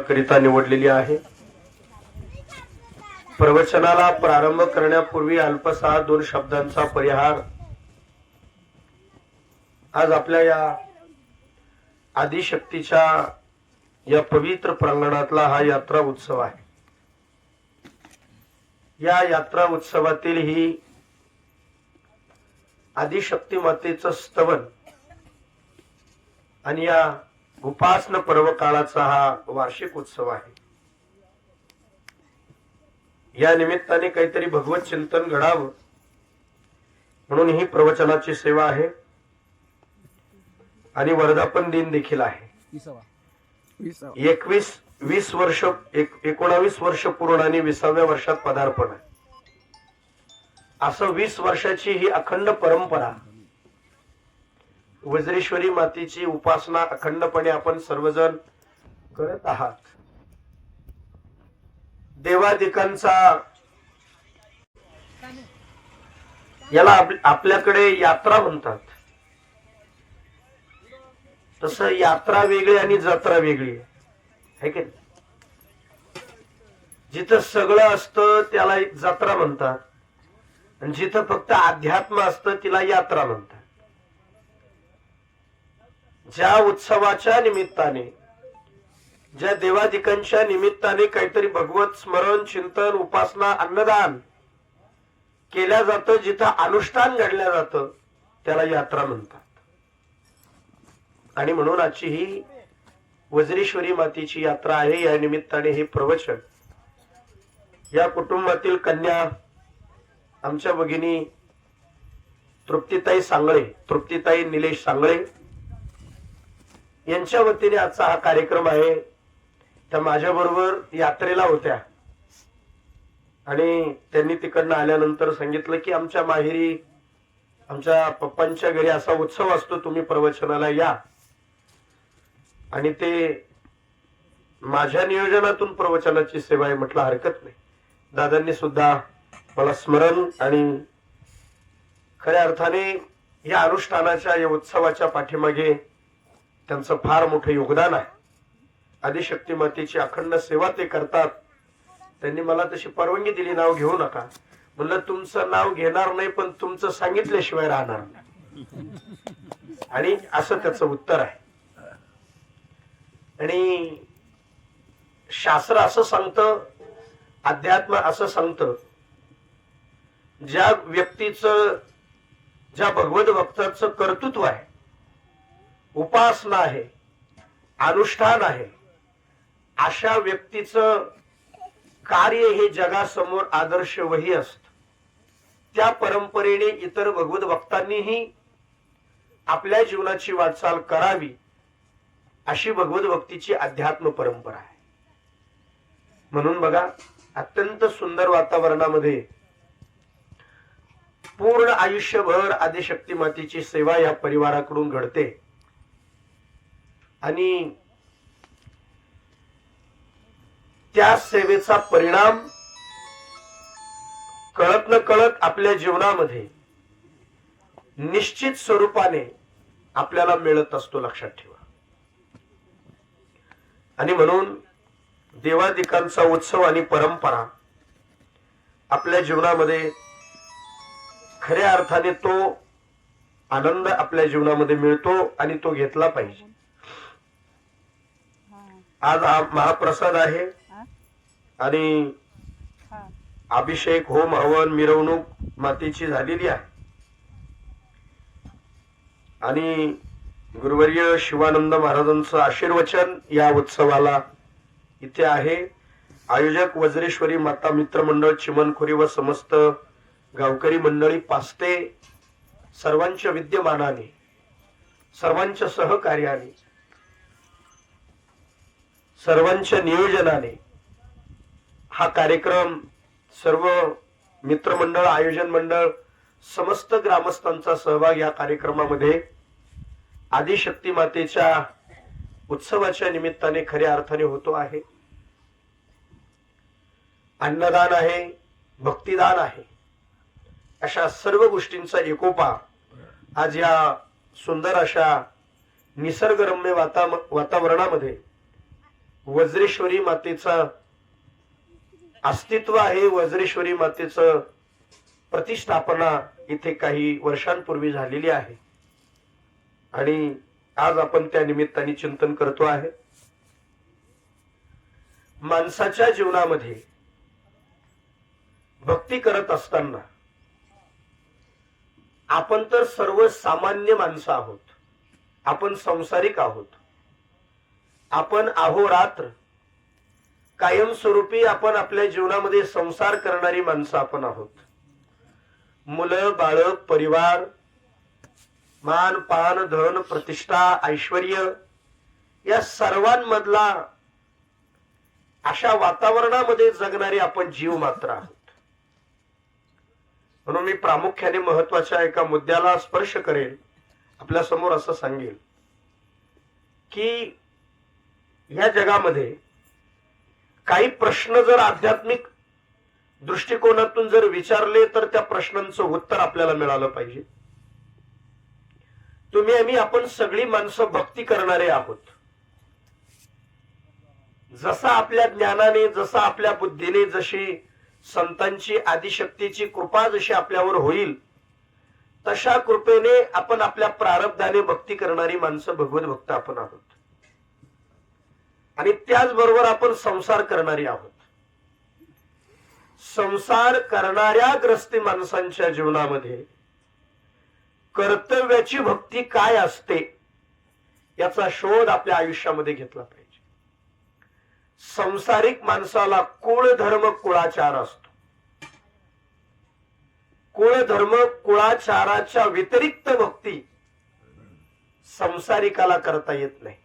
करिता निवडलेली आहे. प्रवचनाला प्रारंभ करण्यापूर्वी अल्पसा दोन शब्दांचा परिहार. आज आपल्या या आदिशक्तीच्या या पवित्र प्रांगणातला हा यात्रा उत्सव आहे. या यात्रा उत्सवातील ही आदिशक्ती मातेचं स्तवन आणि या उपासना पर्व काळाचा हा वार्षिक उत्सव आहे. या निमित्ताने काहीतरी भगवत चिंतन घडावं म्हणून ही प्रवचनाची सेवा आहे. आणि वर्धापन दिन देखील आहे. एकवीस वीस वर्ष एक एकोणावीस वर्ष पूर्ण आणि विसाव्या वर्षात पदार्पण आहे. असं वीस वर्षाची ही अखंड परंपरा वज्रेश्वरी मातेची उपासना अखंडपणे आपण सर्वजण करत आहात. देवादिकांचा याला आपल्याकडे यात्रा म्हणतात. तस यात्रा वेगळी आणि जत्रा वेगळी आहे. है की नाही? जिथं सगळं असतं त्याला एक जत्रा म्हणतात. आणि जिथं फक्त अध्यात्म असतं तिला यात्रा म्हणतात. ज्या उत्सवाच्या निमित्ताने ज्या देवादिकांच्या निमित्ताने काहीतरी भगवत स्मरण चिंतन उपासना अन्नदान केल्या जातं जिथं अनुष्ठान घडल्या जातं त्याला यात्रा म्हणतात. आणि म्हणून आजची ही वज्रेश्वरी मातीची यात्रा आहे. या निमित्ताने हे प्रवचन. या कुटुंबातील कन्या आमच्या भगिनी तृप्तीताई सांगळे तृप्तीताई निलेश सांगळे यांच्या वतीने आजचा हा कार्यक्रम आहे. त्या माझ्या बरोबर यात्रेला होत्या. आणि त्यांनी तिकडनं आल्यानंतर सांगितलं की आमच्या माहेरी आमच्या पप्पांच्या घरी असा उत्सव असतो तुम्ही प्रवचनाला या. आणि ते माझ्या नियोजनातून प्रवचनाची सेवा आहे म्हटलं हरकत नाही. दादांनी सुद्धा मला स्मरण आणि खऱ्या अर्थाने या अनुष्ठानाच्या या उत्सवाच्या पाठीमागे त्यांचं फार मोठं योगदान आहे. आदिशक्ती मातेची अखंड सेवा ते करतात. त्यांनी मला तशी परवानगी दिली नाव घेऊ नका. म्हणलं तुमचं नाव घेणार नाही पण तुमचं सांगितल्याशिवाय राहणार नाही. आणि असं त्याचं उत्तर आहे. आणि शास्त्र असं सांगतं अध्यात्म असं सांगतं ज्या व्यक्तीचं ज्या भगवत भक्ताचं कर्तृत्व आहे उपासना आहे अनुष्ठान आहे. अशा व्यक्तीचं कार्य हे जगासमोर आदर्श वही असत. त्या परंपरेने इतर भगवत भक्तांनीही आपल्या जीवनाची वाटचाल करावी अशी भगवत भक्तीची अध्यात्म परंपरा आहे. म्हणून बघा अत्यंत सुंदर वातावरणामध्ये पूर्ण आयुष्यभर आदिशक्ती मातेची सेवा या परिवाराकडून घडते. आणि त्या सेवेचा परिणाम कळत न कळत आपल्या जीवनामध्ये निश्चित स्वरूपाने आपल्याला मिळत असतो लक्षात ठेवा. आणि म्हणून देवादिकांचा उत्सव आणि परंपरा आपल्या जीवनामध्ये खऱ्या अर्थाने तो आनंद आपल्या जीवनामध्ये मिळतो आणि तो घेतला पाहिजे. आज महाप्रसाद आहे. आणि अभिषेक होम हवन मिरवणूक मातेची झालेली आहे. आणि गुरुवर्य शिवानंद महाराजांचं आशीर्वचन या उत्सवाला इथे आहे. आयोजक वज्रेश्वरी माता मित्र मंडळ चिमनखोरी व समस्त गावकरी मंडळी पास्ते सर्वांच्या विद्यमानाने सर्वांच्या सहकार्याने सर्वांच्या नियोजनाने हा कार्यक्रम सर्व मित्रमंडळ आयोजन मंडळ समस्त ग्रामस्थांचा सहभाग या कार्यक्रमामध्ये आदिशक्ती मातेच्या उत्सवाच्या निमित्ताने खऱ्या अर्थाने होतो आहे. अन्नदान आहे भक्तिदान आहे. अशा सर्व गोष्टींचा एकोपा आज या सुंदर अशा निसर्गरम्य वाता वातावरणामध्ये वज्रेश्वरी मातेचं अस्तित्व आहे. वज्रेश्वरी मातेचं प्रतिष्ठापना इथे काही वर्षांपूर्वी झालेली आहे. आणि आज आपण त्या निमित्ताने चिंतन करतो आहे. माणसाच्या जीवनामध्ये भक्ती करत असताना आपण तर सर्वसामान्य माणसं आहोत. आपण संसारिक आहोत. आपण अहोरात्र कायमस्वरूपी आपण आपल्या जीवनामध्ये संसार करणारी माणसं आपण आहोत. मुलं बाळ परिवार मान पान धन प्रतिष्ठा ऐश्वर या सर्वांमधला अशा वातावरणामध्ये जगणारे आपण जीव मात्र आहोत. म्हणून मी प्रामुख्याने महत्त्वाच्या एका मुद्द्याला स्पर्श करेल. आपल्यासमोर असं सांगेल की या जगामध्ये काही प्रश्न जर आध्यात्मिक दृष्टिकोनातून जर विचारले तर त्या प्रश्नांचं उत्तर आपल्याला मिळालं पाहिजे. तुम्ही आम्ही आपण सगळी माणसं भक्ती करणारे आहोत. जसा आपल्या ज्ञानाने जसा आपल्या बुद्धीने जशी संतांची आदिशक्तीची कृपा जशी आपल्यावर होईल तशा कृपेने आपण आपल्या प्रारब्धाने भक्ती करणारी माणसं भगवत भक्त आपण आहोत. आणि त्याचबरोबर आपण संसार करणारी आहोत. संसार करणाऱ्या ग्रस्ती माणसांच्या जीवनामध्ये कर्तव्याची भक्ती काय असते याचा शोध आपल्या आयुष्यामध्ये घेतला पाहिजे. संसारिक माणसाला कुळ धर्म कुळाचार असतो. कुळ धर्म कुळाचाराच्या व्यतिरिक्त भक्ती संसारिकाला करता येत नाही.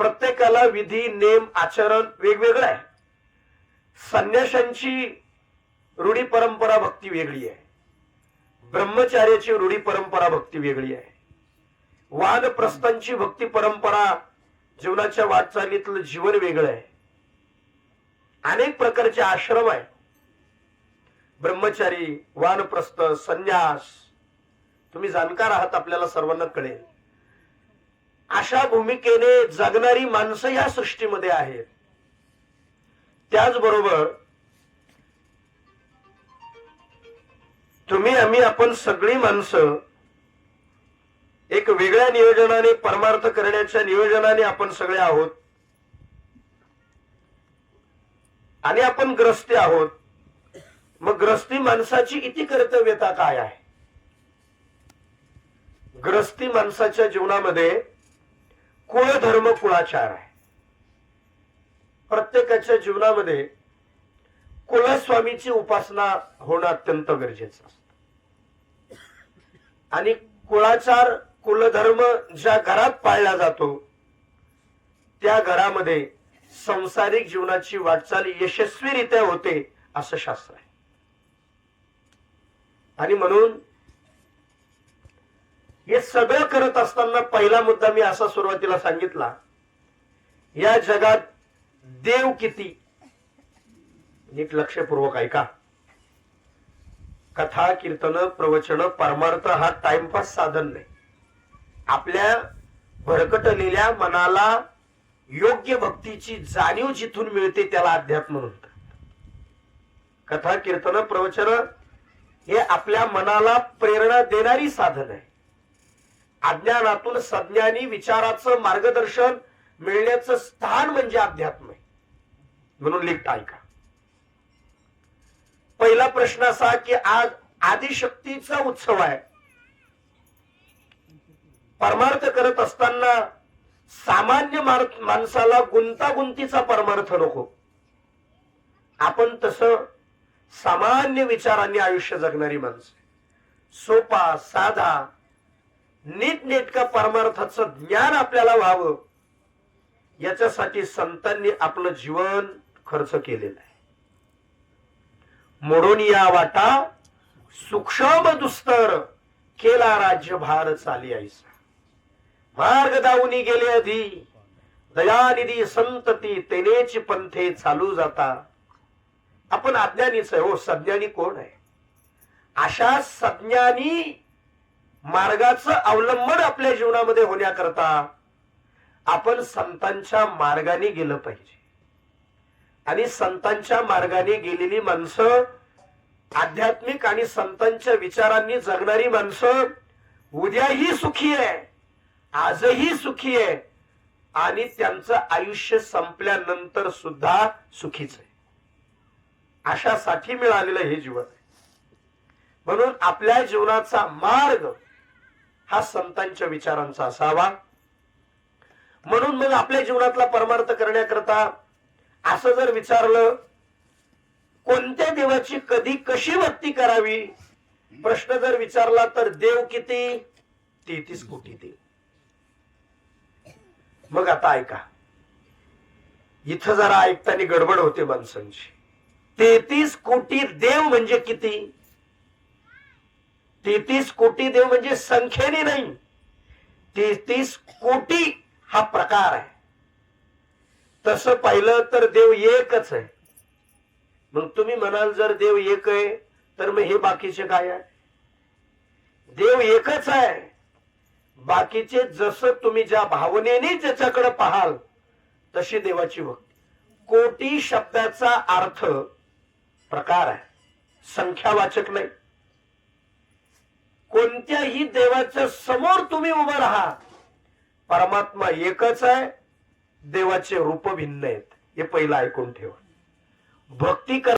प्रत्येकाला विधी नेम आचरण वेगवेगळं आहे. संन्याशांची रूढी परंपरा भक्ती वेगळी आहे. ब्रह्मचार्याची रूढी परंपरा भक्ती वेगळी आहे. वानप्रस्थांची भक्ती परंपरा जीवनाच्या वाटचालीतलं जीवन वेगळं आहे. अनेक प्रकारचे आश्रम आहे. ब्रह्मचारी वानप्रस्थ संन्यास तुम्ही जाणकार आहात आपल्याला सर्वांना कळेल. अशा भूमिकेने जगणारी माणसं या सृष्टीमध्ये आहेत. त्याचबरोबर तुम्ही आम्ही आपण सगळी माणसं एक वेगळ्या नियोजनाने परमार्थ करण्याच्या नियोजनाने आपण सगळे आहोत. आणि आपण ग्रस्ती आहोत. मग ग्रस्ती माणसाची इति कर्तव्यता काय आहे? ग्रस्ती माणसाच्या जीवनामध्ये कुळधर्म कुळाचार आहे. प्रत्येकाच्या जीवनामध्ये कुलस्वामीची उपासना होणं अत्यंत गरजेचं असतं. आणि कुळाचार कुलधर्म ज्या घरात पाळला जातो त्या घरामध्ये संसारिक जीवनाची वाटचाल यशस्वीरित्या होते असं शास्त्र आहे. आणि म्हणून हे सगळं करत असताना पहिला मुद्दा मी असा सुरुवातीला सांगितला या जगात देव किती? नीट लक्षपूर्वक ऐका. कथा कीर्तन प्रवचन परमार्थ हा टाइमपास साधन नाही. आपल्या भरकटलेल्या मनाला योग्य भक्तीची जाणीव जिथून मिळते त्याला अध्यात्म म्हणतात. कथा कीर्तन प्रवचन हे आपल्या मनाला प्रेरणा देणारी साधन आहे. अज्ञानातून सज्ञानी विचाराचं मार्गदर्शन मिळण्याचं स्थान म्हणजे अध्यात्म आहे. म्हणून लिफ्ट ऐका. पहिला प्रश्न असा की आज आदिशक्तीचा उत्सव आहे. परमार्थ करत असताना सामान्य माणसाला गुंतागुंतीचा परमार्थ नको. आपण तसं सामान्य विचारांनी आयुष्य जगणारी माणसं. सोपा साधा नीटनेटका परमार्थाचं ज्ञान आपल्याला व्हावं. याच्यासाठी संतांनी आपलं जीवन खर्च केलेलं आहे. मोडून या वाटा सूक्ष्म दुस्तर केला राज्यभार चाली आईस. मार्ग दाऊनी गेले आधी. दयानिधी संतती तेनेची पंथे चालू जाता. आपण अज्ञानीच आहे हो सज्ञानी कोण आहे? अशा सज्ञानी मार्गाचं अवलंबन आपल्या जीवनामध्ये होण्याकरता आपण संतांच्या मार्गाने गेलं पाहिजे. आणि संतांच्या मार्गाने गेलेली माणसं आध्यात्मिक आणि संतांच्या विचारांनी जगणारी माणसं उद्याही सुखी आहे आजही सुखी आहे आणि त्यांचं आयुष्य संपल्यानंतर सुद्धा सुखीच आहे. अशासाठी मिळालेलं हे जीवन आहे. म्हणून आपल्या जीवनाचा मार्ग हा संतांच्या विचारांचा असावा. म्हणून मग आपल्या जीवनातला परमार्थ करण्याकरता असं जर विचारलं कोणत्या देवाची कधी कशी भक्ती करावी? प्रश्न जर विचारला तर देव किती? तेहतीस कोटी देव. मग आता ऐका. इथं जरा ऐकताना गडबड होते माणसांची. तेहतीस कोटी देव म्हणजे किती? तेहतीस कोटी देव म्हणजे संख्येने नाही. तेहतीस कोटी हा प्रकार आहे. तसं पाहिलं तर देव एकच आहे. मग तुम्ही म्हणाल जर देव एक आहे तर मग हे बाकीचे काय आहे? देव एकच आहे. बाकीचे जसं तुम्ही ज्या भावनेने ज्याच्याकडे पाहाल तशी देवाची भक्ती. कोटी शब्दाचा अर्थ प्रकार आहे. संख्यावाचक नाही. कोणत्याही देवाच्या समोर तुम्ही उभं राहा. परमात्मा एकच आहे. देवाचे रूप भिन्न आहेत. हे पहिलं ऐकून ठेवा. भक्ती कर